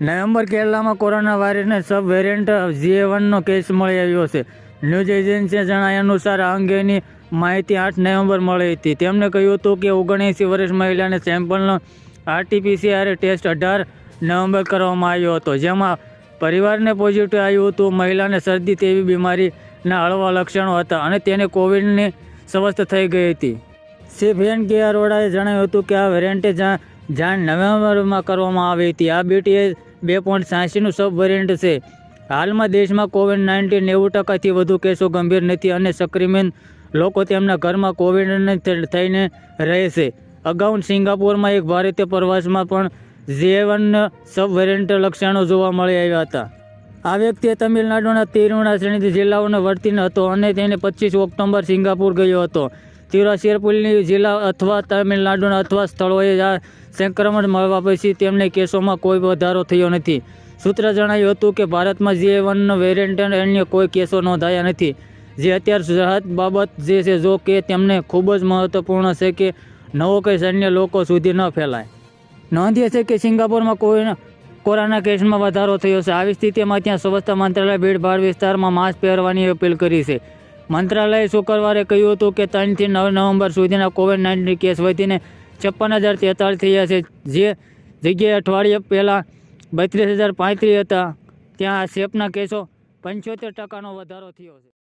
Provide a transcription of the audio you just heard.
November કેરલામાં corona વાયરસને સબ variant જીએ વનનો case મળી આવ્યો છે. ન્યૂઝ એજન્સીએ જણાવ્યા અનુસાર આ અંગેની માહિતી આઠ નવેમ્બર મળી હતી. તેમણે કહ્યું હતું કે ઓગણએંસી વર્ષ મહિલાને સેમ્પલનો આરટીપીસીઆર ટેસ્ટ અઢાર નવેમ્બર કરવામાં આવ્યો હતો, જેમાં પરિવારને પોઝિટિવ આવ્યું હતું, મહિલાને શરદી તેવી બીમારીના હળવા લક્ષણો હતા અને તેને કોવિડની સ્વસ્થ થઈ ગઈ હતી. શ્રી એન કે અરોડાએ જણાવ્યું હતું કે આ વેરિયન્ટે જાણ નવેમ્બરમાં કરવામાં આવી હતી. આ બીટીએ બે પોઈન્ટ છ્યાસીનું સબ વેરિયન્ટ છે. હાલમાં દેશમાં કોવિડ નાઇન્ટીન નેવું ટકાથી વધુ કેસો ગંભીર નથી અને સક્રિમેન લોકો તેમના ઘરમાં કોવિડને થઈને રહે છે. અગાઉ સિંગાપોરમાં એક ભારતીય પ્રવાસમાં પણ જે વન સબ વેરિયન્ટ લક્ષણો જોવા મળી આવ્યા હતા. આ વ્યક્તિએ તમિલનાડુના તિરુવણાશ્રેણી જિલ્લાઓનો વર્તીન હતો અને તેને પચીસ ઓક્ટોબર સિંગાપુર ગયો હતો. તિરુચિરાપલ્લી જિલ્લા અથવા તમિલનાડુના અથવા સ્થળોએ આ સંક્રમણ મળવા પછી તેમને કેસોમાં કોઈ વધારો થયો નથી. સૂત્ર જણાવ્યું હતું કે ભારતમાં જે વનનો વેરિયન્ટ અન્ય કોઈ કેસો નોંધાયા નથી. જે અત્યાર રાહત બાબત જે છે જો કે તેમને ખૂબ જ મહત્વપૂર્ણ છે કે નવો કેસ અન્ય લોકો સુધી ન ફેલાય. નોંધીએ છે કે સિંગાપોરમાં કોઈ કોરોના કેસમાં વધારો થયો છે. આવી સ્થિતિમાં ત્યાં સ્વચ્છતા મંત્રાલય ભીડભાડ વિસ્તારમાં માસ્ક પહેરવાની અપીલ કરી છે. મંત્રાલયે શુક્રવારે કહ્યું હતું કે ત્રણથી નવ નવેમ્બર સુધીના કોવિડ નાઇન્ટીન કેસ વધીને છપ્પન હજાર તેતાળીસ થયા છે. જે જગ્યાએ અઠવાડિયે પહેલાં બત્રીસ હજાર પાંત્રીસ હતા. ત્યાં આ સેપના કેસો પંચોતેર ટકાનો વધારો થયો છે.